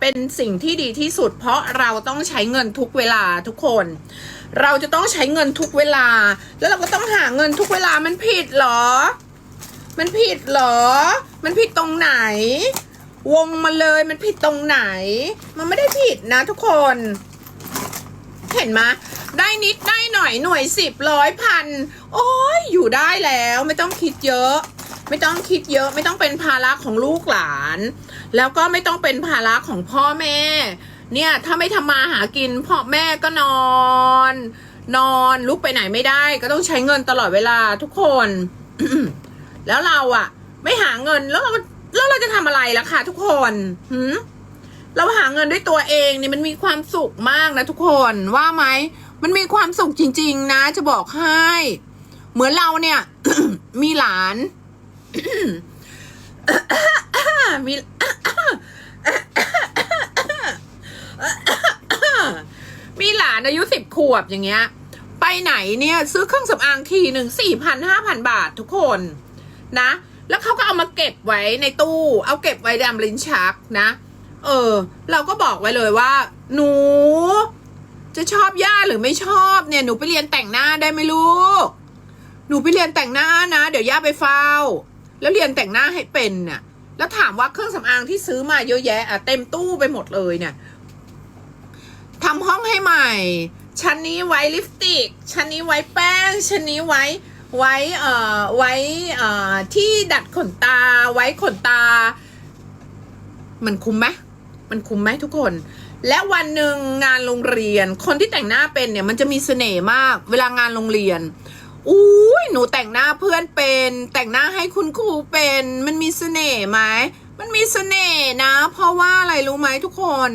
เป็นสิ่งที่ดีที่สุด เพราะเราต้องใช้เงินทุกเวลาทุกคน เราจะต้องใช้เงินทุกเวลา แล้วเราก็ต้องหาเงินทุกเวลามันผิดเหรอ มันผิดเหรอ มันผิดตรงไหน วงมาเลยมันผิดตรงไหน มันไม่ได้ผิดนะทุกคน เห็นไหมได้นิดได้หน่อยหน่วยสิบร้อยพันโอ้ยอยู่ได้แล้วไม่ต้องคิดเยอะ ไม่ต้องคิดเยอะไม่ต้องเป็นภาระของลูกหลาน แล้วก็ไม่ต้องเป็นภาระของพ่อแม่ เนี่ยถ้าไม่ทำมาหากินพ่อแม่ก็นอน นอนลุกไปไหนไม่ได้ ก็ต้องใช้เงินตลอดเวลาทุกคน แล้วเราอะไม่หาเงินแล้วเราแล้วเราจะทำอะไรล่ะคะทุกคนหืมเราหาเงินด้วยตัวเองเนี่ยมันมีความสุขมากนะทุกคนว่าไหมมันมีความสุขจริง ๆ นะ จะบอกให้ เหมือนเราเนี่ย มีหลาน มีมีหลานอายุสิบขวบอย่างเงี้ย ไปไหนเนี่ย ซื้อเครื่องสำอางทีหนึ่งสี่พันห้าพันบาททุกคนนะ แล้วเขาก็เอามาเก็บไว้ในตู้ เอาเก็บไว้ดำลิ้นชักนะ เออ เราก็บอกไว้เลยว่า หนู จะชอบย่าหรือไม่ชอบเนี่ย หนูไปเรียนแต่งหน้าได้ไหมลูก หนูไปเรียนแต่งหน้านะ เดี๋ยวย่าไปเฝ้า แล้วเรียนแต่งหน้าให้เป็นน่ะ แล้วถามว่าเครื่องสำอางที่ซื้อมาเยอะแยะอะเต็มตู้ไปหมดเลยเนี่ยทำห้องให้ใหม่ ชั้นนี้ไว้ลิปสติก ชั้นนี้ไว้แป้ง ชั้นนี้ไว้ไว้เอ่อไว้เอ่อที่ดัดขนตา ไว้ขนตา มันคุ้มไหมมันคุ้มไหมทุกคน และวันหนึ่งงานโรงเรียน คนที่แต่งหน้าเป็นเนี่ยมันจะมีเสน่ห์มาก เวลางานโรงเรียน อุ้ยหนูแต่งหน้าเพื่อนเป็น แต่งหน้าให้คุณครูเป็น มันมีเสน่ห์ไหมมันมีเสน่ห์นะ เพราะว่าอะไรรู้ไหมทุกคน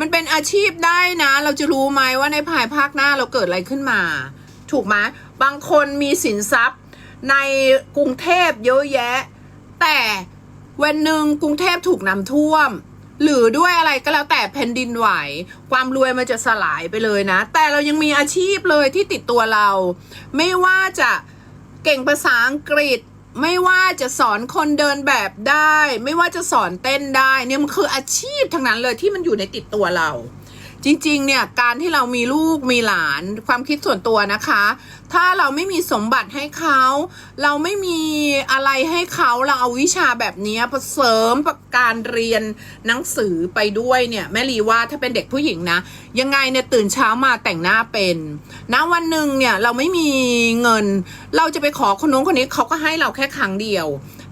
มันเป็นอาชีพได้นะ เราจะรู้ไหมว่าในภายภาคหน้าเราเกิดอะไรขึ้นมา ถูกไหมบางคนมีสินทรัพย์ในกรุงเทพเยอะแยะ แต่วันหนึ่งกรุงเทพถูกน้ำท่วม หรือด้วยอะไรก็แล้วแต่แผ่นดินไหว ความรวยมันจะสลายไปเลยนะ แต่เรายังมีอาชีพเลยที่ติดตัวเรา ไม่ว่าจะเก่งภาษาอังกฤษ ไม่ว่าจะสอนคนเดินแบบได้ ไม่ว่าจะสอนเต้นได้เนี่ยมันคืออาชีพทั้งนั้นเลยที่มันอยู่ในติดตัวเรา จริงๆ เนี่ย การที่เรามีลูกมีหลานความคิดส่วนตัวนะคะ ถ้าเราไม่มีสมบัติให้เขา เราไม่มีอะไรให้เขาเราเอาวิชาแบบนี้ผเสริมกับการเรียนหนังสือไปด้วยเนี่ยแม่ลีว่าถ้าเป็นเด็กผู้หญิงนะ ยังไงเนี่ยตื่นเช้ามาแต่งหน้าเป็นนะวันหนึ่งเนี่ยเราไม่มีเงิน เราจะไปขอคนนู้นคนนี้เขาก็ให้เราแค่ครั้งเดียว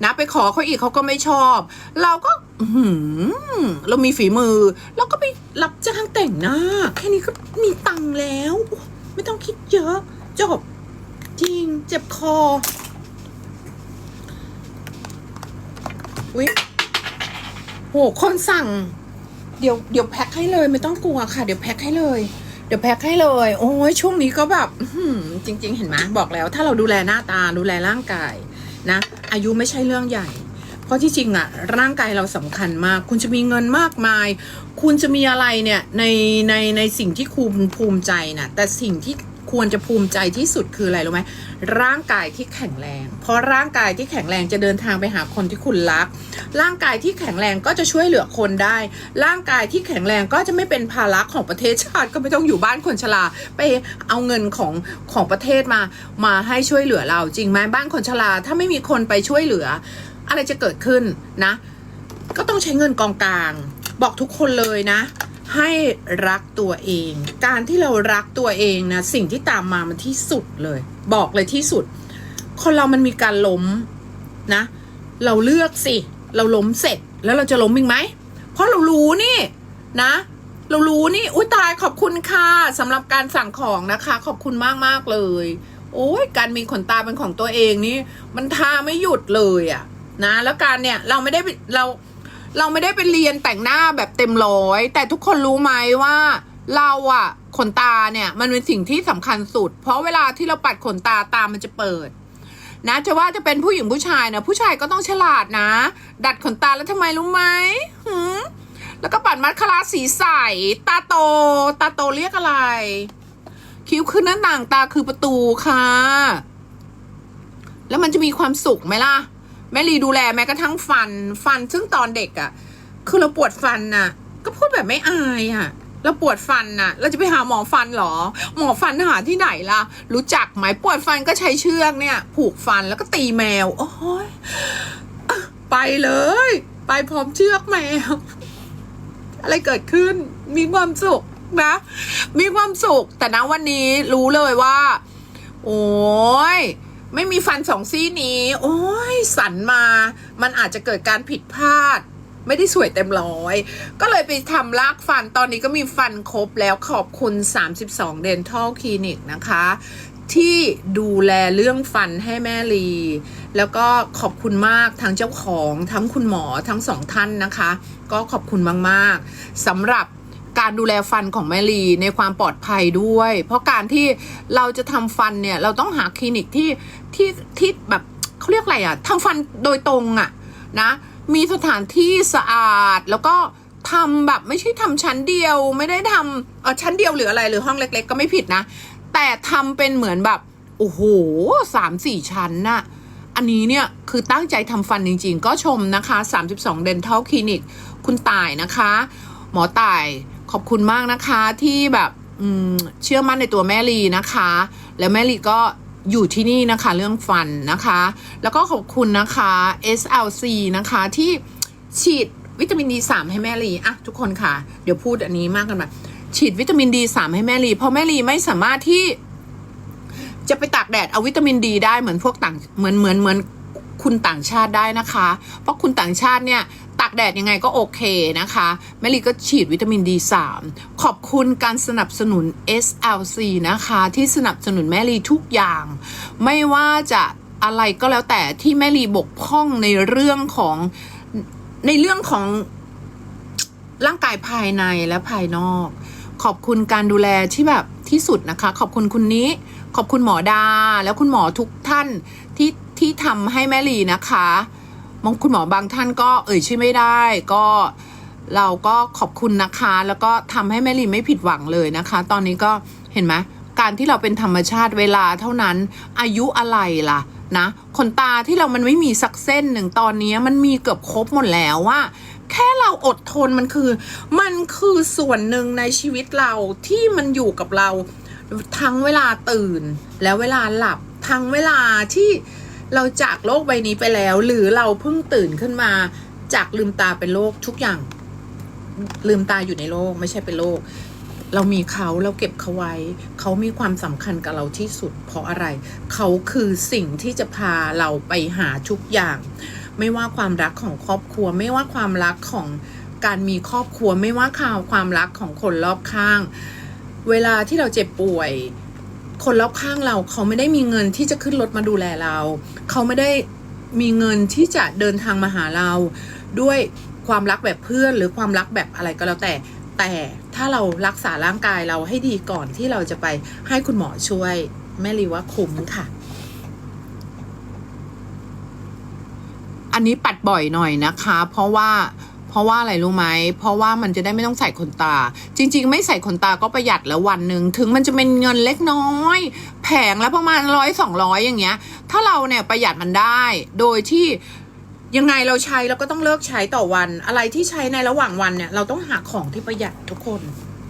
นะไปขอเขาอีกเขาก็ไม่ชอบ เราก็หือเรามีฝีมือ เราก็ไป รับจ้างแต่งหน้า แค่นี้ก็มีตังค์แล้ว ไม่ต้องคิดเยอะ จบ จริง เจ็บคอวิโห คนสั่ง เดี๋ยวเดี๋ยวแพ็คให้เลย ไม่ต้องกลัวค่ะ เดี๋ยวแพ็คให้เลย เดี๋ยวแพ็คให้เลย โอ้ยช่วงนี้ก็แบบจริง ๆ เห็นไหมบอกแล้ว ถ้าเราดูแลหน้าตาดูแลร่างกายนะ อายุไม่ใช่เรื่องใหญ่ ราะที่จริงอะร่างกายเราสำคัญมาก คุณจะมีเงินมากมาย คุณจะมีอะไรเนี่ยในในในสิ่งที่คุณภูมิใจนะแต่สิ่งที่ควรจะภูมิใจที่สุดคืออะไรรู้ไหมร่างกายที่แข็งแรง เพราะร่างกายที่แข็งแรงจะเดินทางไปหาคนที่คุณรัก ร่างกายที่แข็งแรงก็จะช่วยเหลือคนได้ ร่างกายที่แข็งแรงก็จะไม่เป็นภาระของประเทศชาติ ก็ไม่ต้องอยู่บ้านคนชราไปเอาเงินของของประเทศมามาให้ช่วยเหลือเราจริงไหมบ้านคนชราถ้าไม่มีคนไปช่วยเหลือ อะไรจะเกิดขึ้นนะ ก็ต้องใช้เงินกองกลาง บอกทุกคนเลยนะ ให้รักตัวเอง การที่เรารักตัวเองนะสิ่งที่ตามมามันที่สุดเลย บอกเลยที่สุด คนเรามันมีการล้มนะ เราเลือกสิ เราล้มเสร็จแล้วเราจะล้มอีกไหมเพราะเรารู้นี่นะ เรารู้นี่อุ้ยตายขอบคุณค่ะสำหรับการสั่งของนะคะ ขอบคุณมากมากเลย โอ้ยการมีขนตาเป็นของตัวเองนี่ มันทาไม่หยุดเลยอะ นะ แล้วการเนี่ยเราไม่ได้เราเราไม่ได้ไปเรียนแต่งหน้าแบบเต็มร้อย แต่ทุกคนรู้ไหมว่าเราอะขนตาเนี่ย มันเป็นสิ่งที่สำคัญสุด เพราะเวลาที่เราปัดขนตาตามันจะเปิด นะจะว่าจะเป็นผู้หญิงผู้ชายนะผู้ชายก็ต้องฉลาดนะ ดัดขนตาแล้วทำไมรู้ไหมหืมแล้วก็ปัดมัดคาราสีใสตาโต ตาโตเรียกอะไร คิ้วขึ้นหน้าต่างตาคือประตูค่ะ แล้วมันจะมีความสุขไหมล่ะ แม่ลีดูแลแม้กระทั่งฟัน ฟันซึ่งตอนเด็กอะ่ะ คือเราปวดฟันน่ะ ก็พูดแบบไม่อายอะ่ะเราปวดฟันน่ะ เราจะไปหาหมอฟันเหรอ หมอฟันหาที่ไหนล่ะ รู้จักไหมปวดฟันก็ใช้เชือกเนี่ย ผูกฟันแล้วก็ตีแมว โอ้ยไปเลย ไปพร้อมเชือกแมว อะไรเกิดขึ้น มีความสุขนะ มีความสุข แต่นะวันนี้รู้เลยว่า โอ้ย ไม่มีฟันสองซี่นี้ โอ้ยสันมา มันอาจจะเกิดการผิดพลาด ไม่ได้สวยเต็มร้อย ก็เลยไปทำลากฟันตอนนี้ก็มีฟันครบแล้วขอบคุณ 32 Dental Clinic นะคะ ที่ดูแลเรื่องฟันให้แม่ลี แล้วก็ขอบคุณมากทั้งเจ้าของ ทั้งคุณหมอทั้งสองท่านนะคะ ก็ขอบคุณมาก ๆสำหรับ การดูแลฟันของแม่ลีในความปลอดภัยด้วย เพราะการที่เราจะทำฟันเนี่ย เราต้องหาคลินิกที่ที่ที่แบบเขาเรียกอะไรอะทำฟันโดยตรงอะนะ มีสถานที่สะอาดแล้วก็ทำแบบไม่ใช่ทำชั้นเดียวไม่ได้ทำเออชั้นเดียวหรืออะไรหรือห้องเล็ก ๆ ก็ไม่ผิดนะ แต่ทำเป็นเหมือนแบบโอ้โหสามสี่ชั้นน่ะอันนี้เนี่ยคือตั้งใจทำฟันจริง ๆ ก็ชมนะคะ 32 Dental Clinic คุณต่ายนะคะ หมอต่าย ขอบคุณมากนะคะที่แบบเชื่อมั่นในตัวแม่ลีนะคะ แล้วแม่ลีก็อยู่ที่นี่นะคะเรื่องฟันนะคะ แล้วก็ขอบคุณนะคะ SLC นะคะที่ฉีดวิตามิน D3 ให้แม่ลีอะทุกคนค่ะ เดี๋ยวพูดอันนี้มากกันไปฉีดวิตามิน D3 ให้แม่ลีเพราะแม่ลีไม่สามารถที่จะไปตากแดดเอาวิตามินดีได้เหมือนพวกต่างเหมือนเหมือนเหมือน คุณต่างชาติได้นะคะ เพราะคุณต่างชาติเนี่ยตากแดดยังไงก็โอเคนะคะแมลี่ก็ฉีดวิตามิน D3 ขอบคุณการสนับสนุน SLC นะคะ ที่สนับสนุนแมลีทุกอย่าง ไม่ว่าจะอะไรก็แล้วแต่ที่แม่ลีบกพร่องในเรื่องของในเรื่องของร่างกายภายในและภายนอก ขอบคุณการดูแลที่แบบที่สุดนะคะ ขอบคุณคุณนี้ ขอบคุณหมอดา แล้วคุณหมอทุกท่านที่ที่ทำให้แม่ลีนะคะมองคุณหมอบางท่านก็เอ่ยชื่อไม่ได้ ก็เราก็ขอบคุณนะคะ แล้วก็ทำให้แม่ลีไม่ผิดหวังเลยนะคะ ตอนนี้ก็เห็นไหมการที่เราเป็นธรรมชาติเวลาเท่านั้น อายุอะไรล่ะนะขนตาที่เรามันไม่มีสักเส้นหนึ่งตอนนี้มันมีเกือบครบหมดแล้วว่า แค่เราอดทนมันคือ มันคือส่วนหนึ่งในชีวิตเราที่มันอยู่กับเรา ทั้งเวลาตื่น แล้วเวลาหลับทั้งเวลาที่ เราจากโลกใบนี้ไปแล้ว หรือเราเพิ่งตื่นขึ้นมา จากลืมตาเป็นโลกทุกอย่าง ลืมตาอยู่ในโลกไม่ใช่เป็นโลก เรามีเขาเราเก็บเขาไว้ เขามีความสำคัญกับเราที่สุด เพราะอะไร เขาคือสิ่งที่จะพาเราไปหาทุกอย่าง ไม่ว่าความรักของครอบครัว ไม่ว่าความรักของการมีครอบครัว ไม่ว่าข่าวความรักของคนรอบข้าง เวลาที่เราเจ็บป่วย คนรอบข้างเราเขาไม่ได้มีเงินที่จะขึ้นรถมาดูแลเรา เขาไม่ได้มีเงินที่จะเดินทางมาหาเรา ด้วยความรักแบบเพื่อนหรือความรักแบบอะไรก็แล้วแต่ แต่ถ้าเรารักษาร่างกายเราให้ดีก่อนที่เราจะไปให้คุณหมอช่วย แม่ลีว่าคุ้มค่ะ อันนี้ปัดบ่อยหน่อยนะคะ เพราะว่า เพราะว่าอะไรรู้ไหม เพราะว่ามันจะได้ไม่ต้องใส่ขนตา จริง ๆ ไม่ใส่ขนตาก็ประหยัดแล้ววันหนึ่งถึงมันจะเป็นเงินเล็กน้อย แผงและประมาณร้อยสองร้อยอย่างเงี้ย ถ้าเราเนี่ยประหยัดมันได้ โดยที่ยังไงเราใช้เราก็ต้องเลิกใช้ต่อวัน อะไรที่ใช้ในระหว่างวันเนี่ย เราต้องหาของที่ประหยัดทุกคน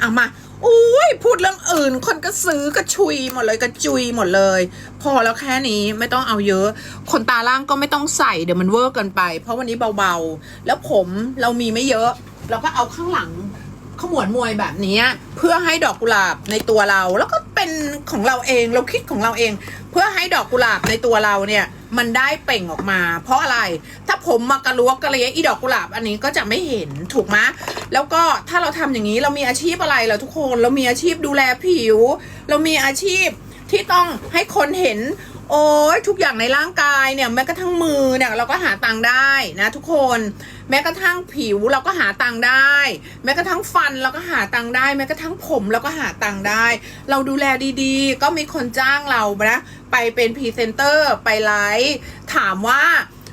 เอามาอุ้ยพูดเรื่อง อื่น คนก็ซื้อกระชุยหมดเลยกระจุยหมดเลย พอแล้วแค่นี้ไม่ต้องเอาเยอะ ขนตาล่างก็ไม่ต้องใส่เดี๋ยวมันเวอร์เกินไป เพราะวันนี้เบาๆ แล้วผมเรามีไม่เยอะ เราก็เอาข้างหลัง ขมวดมวยแบบนี้ เพื่อให้ดอกกุหลาบในตัวเรา แล้วก็เป็นของเราเองเราคิดของเราเอง เพื่อให้ดอกกุหลาบในตัวเราเนี่ยมันได้เป่งออกมา เพราะอะไรถ้าผมมากระลวกกระเลยอีดอกกุหลาบอันนี้ก็จะไม่เห็นถูกไหมแล้วก็ถ้าเราทำอย่างนี้เรามีอาชีพอะไรเราทุกคนเรามีอาชีพดูแลผิว เรามีอาชีพที่ต้องให้คนเห็น โอ้ยทุกอย่างในร่างกายเนี่ยแม้กระทั่งมือเนี่ยเราก็หาตังค์ได้นะทุกคน แม้กระทั่งผิวเราก็หาตังค์ได้ แม้กระทั่งฟันเราก็หาตังค์ได้ แม้กระทั่งผมเราก็หาตังค์ได้ เราดูแลดีๆ ก็มีคนจ้างเรานะไปเป็นพรีเซนเตอร์ไปไลฟ์ถามว่า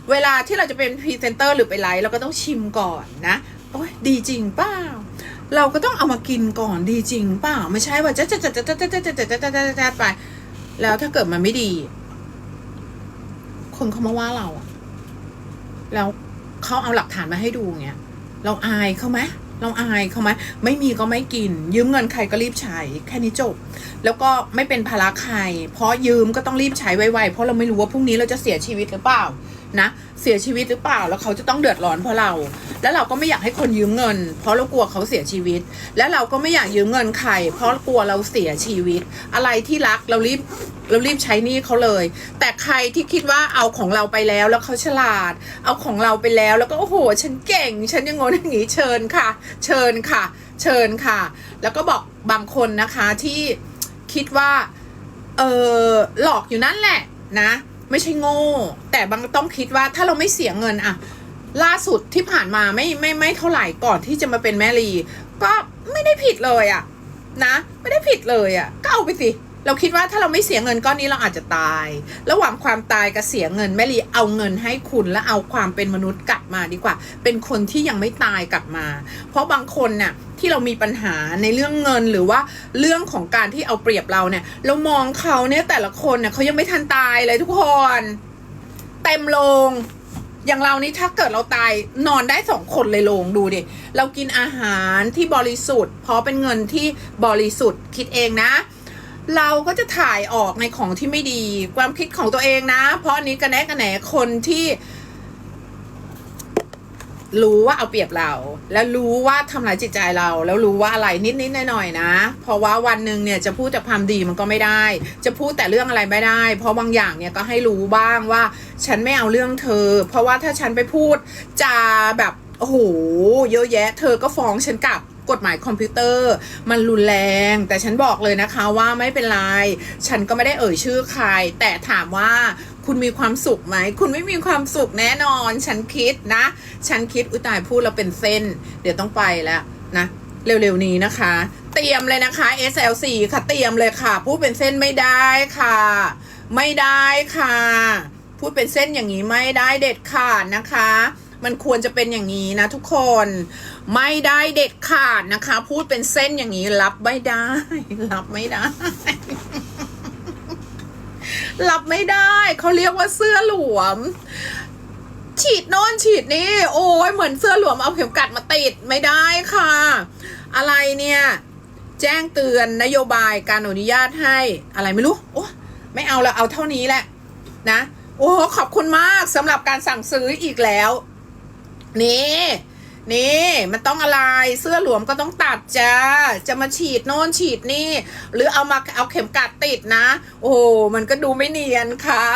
เวลาที่เราจะเป็นพรีเซนเตอร์หรือไปไลฟ์เราก็ต้องชิมก่อนนะโอ้ยดีจริงเปล่าเราก็ต้องเอามากินก่อนดีจริงเปล่าไม่ใช่ว่าจะจะจะจะจะจะจะจะจะจะจะจะไปแล้วถ้าเกิดมันไม่ดี คนเขามาว่าเราอะแล้วเขาเอาหลักฐานมาให้ดูเงี้ย เราอายเขาไหมเราอายเขาไหมไม่มีก็ไม่กิน ยืมเงินใครก็รีบใช้แค่นี้จบ แล้วก็ไม่เป็นภาระใคร เพราะยืมก็ต้องรีบใช้ไวๆเพราะเราไม่รู้ว่าพรุ่งนี้เราจะเสียชีวิตหรือเปล่า นะเสียชีวิตหรือเปล่าแล้วเขาจะต้องเดือดร้อนเพราะเรา แล้วเราก็ไม่อยากให้คนยืมเงิน เพราะเรากลัวเขาเสียชีวิต แล้วเราก็ไม่อยากยืมเงินใคร เพราะกลัวเราเสียชีวิต อะไรที่รักเรารีบเรารีบใช้หนี้เขาเลย แต่ใครที่คิดว่าเอาของเราไปแล้วแล้วเขาฉลาด เอาของเราไปแล้วแล้วก็โอ้โห ฉันเก่ง ฉันยังงนอย่างนี้เชิญค่ะ เชิญค่ะ เชิญค่ะ แล้วก็บอกบางคนนะคะที่คิดว่าเออหลอกอยู่นั่นแหละนะ ไม่ใช่โง่ แต่บางต้องคิดว่าถ้าเราไม่เสียเงินอะล่าสุดที่ผ่านมาไม่ไม่ไม่เท่าไหร่ก่อนที่จะมาเป็นแม่ลี ก็ไม่ได้ผิดเลยอะนะ ไม่ได้ผิดเลยอะก็เอาไปสิ เราคิดว่าถ้าเราไม่เสียเงินก้อนนี้เราอาจจะตาย ระหว่างความตายกับเสียเงินแม่ลีเอาเงินให้คุณและเอาความเป็นมนุษย์กลับมาดีกว่า เป็นคนที่ยังไม่ตายกลับมา เพราะบางคนน่ะที่เรามีปัญหาในเรื่องเงินหรือว่าเรื่องของการที่เอาเปรียบเราเนี่ย เรามองเขาเนี่ยแต่ละคนเนี่ยเขายังไม่ทันตายเลยทุกคนเต็มโรงอย่างเรานี่ถ้าเกิดเราตายนอนได้สองคนเลยโรงดูดิเรากินอาหารที่บริสุทธิ์ เพราะเป็นเงินที่บริสุทธิ์คิดเองนะ เราก็จะถ่ายออกในของที่ไม่ดี ความคิดของตัวเองนะ เพราะอันนี้กระแนกกระแหนคนที่ รู้ว่าเอาเปรียบเรา แล้วรู้ว่าทำร้ายจิตใจเรา แล้วรู้ว่าอะไรนิดนิดหน่อยๆนะ เพราะว่าวันหนึ่งเนี่ยจะพูดแต่ความดีมันก็ไม่ได้ จะพูดแต่เรื่องอะไรไม่ได้ เพราะบางอย่างเนี่ยก็ให้รู้บ้างว่า ฉันไม่เอาเรื่องเธอ เพราะว่าถ้าฉันไปพูดจาแบบโอ้โหเยอะแยะ เธอก็ฟ้องฉันกลับ กฎหมายคอมพิวเตอร์ มันรุนแรง แต่ฉันบอกเลยนะคะว่าไม่เป็นไร ฉันก็ไม่ได้เอ่ยชื่อใคร แต่ถามว่าคุณมีความสุขไหม คุณไม่มีความสุขแน่นอน ฉันคิดนะ ฉันคิดอุตายพูดแล้วเป็นเส้น เดี๋ยวต้องไปแล้วนะ เร็วๆนี้นะคะ เตรียมเลยนะคะ SLC ค่ะเตรียมเลยค่ะ พูดเป็นเส้นไม่ได้ค่ะ ไม่ได้ค่ะ พูดเป็นเส้นอย่างนี้ไม่ได้เด็ดขาดนะคะ มันควรจะเป็นอย่างนี้นะทุกคน ไม่ได้เด็ดขาดนะคะ พูดเป็นเส้นอย่างนี้รับไม่ได้ รับไม่ได้ รับไม่ได้ เขาเรียกว่าเสื้อหลวม ฉีดโน่นฉีดนี่ โอ้ยเหมือนเสื้อหลวมเอาเข็มกัดมาติดไม่ได้ค่ะ อะไรเนี่ย แจ้งเตือนนโยบายการอนุญาตให้อะไรไม่รู้ โอ้ไม่เอาละเอาเท่านี้แหละ นะ โอ้ขอบคุณมากสำหรับการสั่งซื้ออีกแล้ว นี่ นี่มันต้องอะไรเสื้อหลวมก็ต้องตัดจ้า จะมาฉีดโน่นฉีดนี่ หรือเอามาเอาเข็มกัดติดนะ โอ้โหมันก็ดูไม่เนียนค่ะ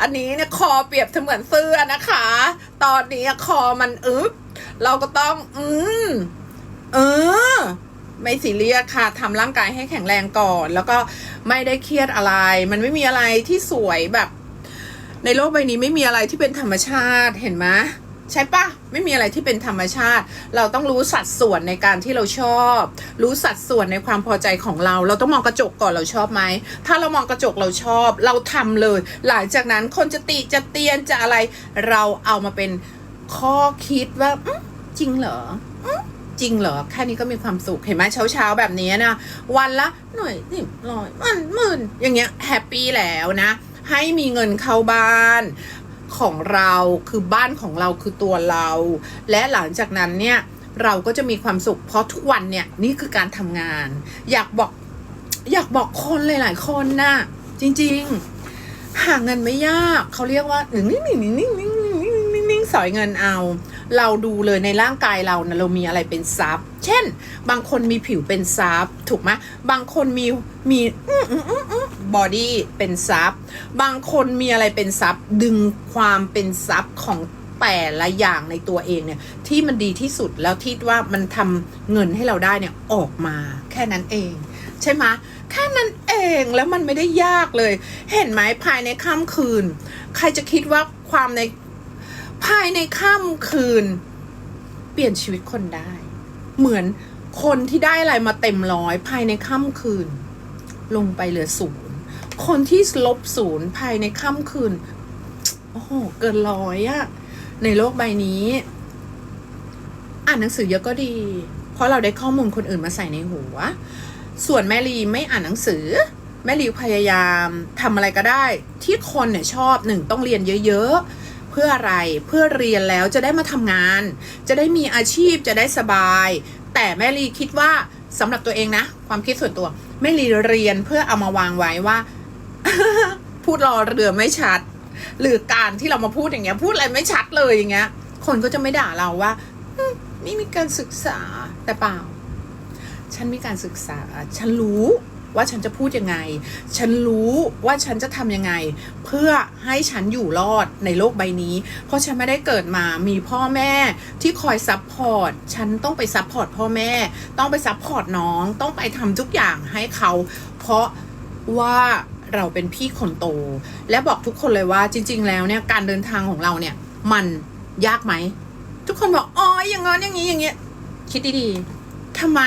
อันนี้เนี่ยคอเปรียบเสมือนเสื้อนะคะ ตอนนี้คอมันอึบเราก็ต้อง อืมเออไม่ซีเรียสค่ะทำร่างกายให้แข็งแรงก่อน แล้วก็ไม่ได้เครียดอะไร มันไม่มีอะไรที่สวยแบบ ในโลกใบนี้ไม่มีอะไรที่เป็นธรรมชาติเห็นไหม ใช่ปะไม่มีอะไรที่เป็นธรรมชาติ เราต้องรู้สัดส่วนในการที่เราชอบ รู้สัดส่วนในความพอใจของเรา เราต้องมองกระจกก่อนเราชอบไหม ถ้าเรามองกระจกเราชอบ เราทำเลย หลังจากนั้นคนจะติจะเตียนจะอะไร เราเอามาเป็นข้อคิดว่าจริงเหรอจริงเหรอ แค่นี้ก็มีความสุข เห็นไหมเช้าเช้าๆแบบนี้นะ วันละหน่อยสิบร้อยวันหมื่นอย่างเงี้ยแฮปปี้แล้วนะ ให้มีเงินเข้าบ้าน ของเราคือบ้านของเราคือตัวเรา และหลังจากนั้นเนี่ยเราก็จะมีความสุขเพราะทุกวันเนี่ยนี่คือการทำงาน อยากบอกอยากบอกคนหลาย ๆ คนนะ่ะจริง ๆ หาเงินไม่ยากเขาเรียกว่าหนึ่งนิ่งนิ่งนิ่งนิ่งนิ่งนิ่งสอยเงินเอา เราดูเลยในร่างกายเรานะเรามีอะไรเป็นซับเช่น บางคนมีผิวเป็นซับถูกไหมบางคนมีมีบอดี้เป็นซับบางคนมีอะไรเป็นซับดึงความเป็นซับของแต่ละอย่างในตัวเองเนี่ยที่มันดีที่สุดแล้วที่ว่ามันทำเงินให้เราได้เนี่ยออกมาแค่นั้นเอง ใช่ไหมแค่นั้นเองแล้วมันไม่ได้ยากเลย เห็นไหมภายในค่ำคืน ใครจะคิดว่าความใน ภายในค่ำคืน เปลี่ยนชีวิตคนได้ เหมือนคนที่ได้อะไรมาเต็มร้อย ภายในค่ำคืน ลงไปเหลือศูนย์คนที่ลบศูนย์ภายในค่ำคืน โอ้โห เกินร้อยอะในโลกใบนี้ อ่านหนังสือเยอะก็ดี เพราะเราได้ข้อมูลคนอื่นมาใส่ในหัว ส่วนแม่ลีไม่อ่านหนังสือ แม่ลีพยายามทำอะไรก็ได้ ที่คนเนี่ยชอบหนึ่งต้องเรียนเยอะๆ พื่ออะไร เพื่อเรียนแล้วจะได้มาทำงาน จะได้มีอาชีพจะได้สบาย แต่แม่ลีคิดว่าสำหรับตัวเองนะ ความคิดส่วนตัวแม่ลีเรียนเพื่อเอามาวางไว้ว่า พูดรอเรือไม่ชัด หรือการที่เรามาพูดอย่างเงี้ย พูดอะไรไม่ชัดเลยอย่างเงี้ย คนก็จะไม่ด่าเราว่าอืมนี่มีการศึกษาแต่เปล่า ฉันมีการศึกษา ฉันรู้ ว่าฉันจะพูดยังไง ฉันรู้ว่าฉันจะทำยังไง เพื่อให้ฉันอยู่รอดในโลกใบนี้ เพราะฉันไม่ได้เกิดมามีพ่อแม่ที่คอยซัพพอร์ต ฉันต้องไปซัพพอร์ตพ่อแม่ ต้องไปซัพพอร์ตน้อง ต้องไปทำทุกอย่างให้เขา เพราะว่าเราเป็นพี่คนโต และบอกทุกคนเลยว่าจริง ๆ แล้วเนี่ยการเดินทางของเราเนี่ย มันยากไหม ทุกคนบอกอ๋ออย่างงั้นอย่างนี้อย่างเงี้ยคิดดีๆ ทำไม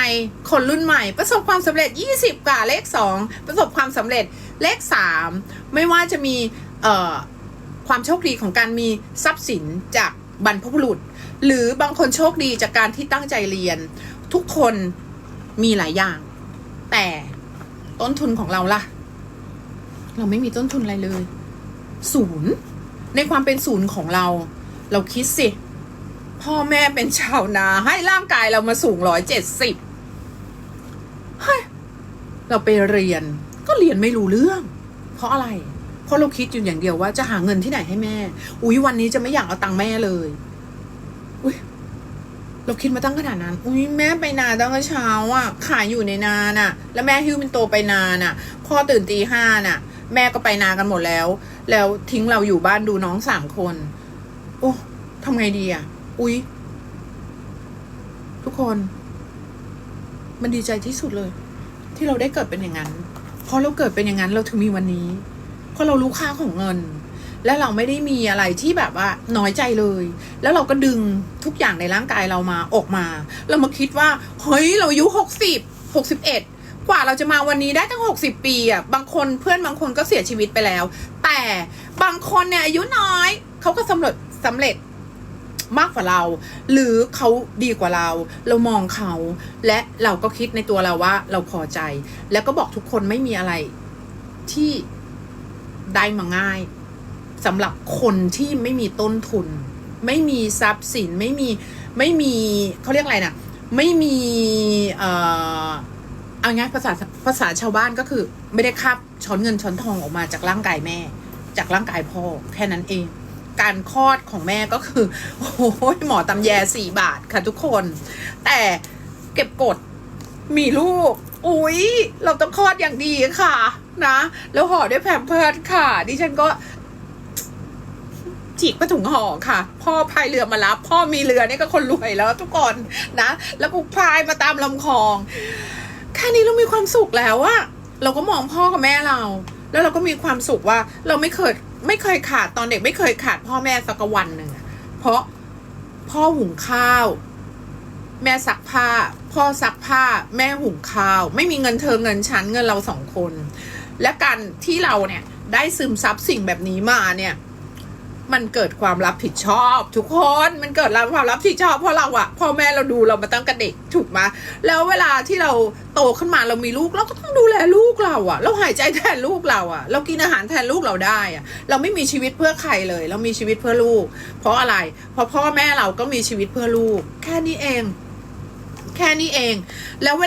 คนรุ่นใหม่ประสบความสำเร็จ 20กว่าเลข 2 ประสบความสำเร็จเลข 3 ไม่ว่าจะมีความโชคดีของการมีทรัพย์สินจากบรรพบุรุษ หรือบางคนโชคดีจากการที่ตั้งใจเรียน ทุกคนมีหลายอย่าง แต่ต้นทุนของเราล่ะ เราไม่มีต้นทุนอะไรเลย ศูนย์ ในความเป็นศูนย์ของเรา เราคิดสิ พ่อแม่เป็นชาวนาให้ร่างกายเรามาสูงร้อยเจ็ดสิบเฮ้เราไปเรียนก็เรียนไม่รู้เรื่อง เพราะอะไร เพราะเราคิดอยู่อย่างเดียวว่าจะหาเงินที่ไหนให้แม่ อุ๊ยวันนี้จะไม่อยากเอาตังค์แม่เลย อุ๊ยเราคิดมาตั้งขนาดนั้น อุ๊ยแม่ไปนาตั้งแต่เช้าอะ ขายอยู่ในนาน่ะ แล้วแม่ฮิ้วเป็นโตไปนาน่ะ พ่อตื่นตีห้าน่ะ แม่ก็ไปนากันหมดแล้ว แล้วทิ้งเราอยู่บ้านดูน้องสามคน โอ้ทำไงดีอะ อุ๊ย ทุกคน มันดีใจที่สุดเลย ที่เราได้เกิดเป็นอย่างนั้นเพราะเราเกิดเป็นอย่างนั้นเราถึงมีวันนี้ เพราะเรารู้ค่าของเงิน และเราไม่ได้มีอะไรที่แบบว่าน้อยใจเลย แล้วเราก็ดึงทุกอย่างในร่างกายเรามาออกมา เรามาคิดว่าเฮ้ยเราอายุหกสิบหกสิบเอ็ดกว่าเราจะมาวันนี้ได้ตั้งหกสิบปีอะบางคนเพื่อนบางคนก็เสียชีวิตไปแล้ว แต่บางคนเนี่ยอายุน้อยเขาก็สำเร็จสำเร็จ มากกว่าเรา หรือเขาดีกว่าเรา เรามองเขา และเราก็คิดในตัวเราว่า เราพอใจ แล้วก็บอกทุกคนไม่มีอะไรที่ได้มาง่ายสำหรับคนที่ไม่มีต้นทุน ไม่มีทรัพย์สินไม่มีไม่มีเขาเรียกอะไรนะไม่มีเอ่อเอาง่ายภาษาภาษาชาวบ้านก็คือ ไม่ได้คาบช้อนเงินช้อนทองออกมาจากร่างกายแม่ จากร่างกายพ่อแค่นั้นเอง การคลอดของแม่ก็คือ โอ้ยหมอตำแยสี่บาทค่ะทุกคน แต่เก็บกดมีลูก อุ๊ย เราต้องคลอดอย่างดีค่ะ นะ แล้วห่อด้วยแพมเพิร์ดค่ะ ดิฉันก็ฉีกผ้าถุงห่อค่ะ พ่อพายเรือมารับ พ่อมีเรือนี่ก็คนรวยแล้วทุกคนนะ แล้วกูพายมาตามลำคลอง แค่นี้เรามีความสุขแล้วอะเราก็มองพ่อกับแม่เรา แล้วเราก็มีความสุขว่าเราไม่เคย ไม่เคยขาดตอนเด็กไม่เคยขาดพ่อแม่สักวันหนึ่งเพราะพ่อหุงข้าว แม่ซักผ้า พ่อซักผ้า แม่หุงข้าว ไม่มีเงินเธอเงินฉันเงินเราสองคน และการที่เราเนี่ยได้ซึมซับสิ่งแบบนี้มาเนี่ย มันเกิดความรับผิดชอบ ทุกคนมันเกิดความรับผิดชอบเพราะเราอะพ่อแม่เราดูเรามาตั้งแต่เด็กถูกไหมแล้วเวลาที่เราโตขึ้นมาเรามีลูกเราก็ต้องดูแลลูกเราอะเราหายใจแทนลูกเราอะเรากินอาหารแทนลูกเราได้อะเราไม่มีชีวิตเพื่อใครเลย เรามีชีวิตเพื่อลูก เพราะอะไร เพราะพ่อแม่เราก็มีชีวิตเพื่อลูก แค่นี้เอง แค่นี้เองแล้วเว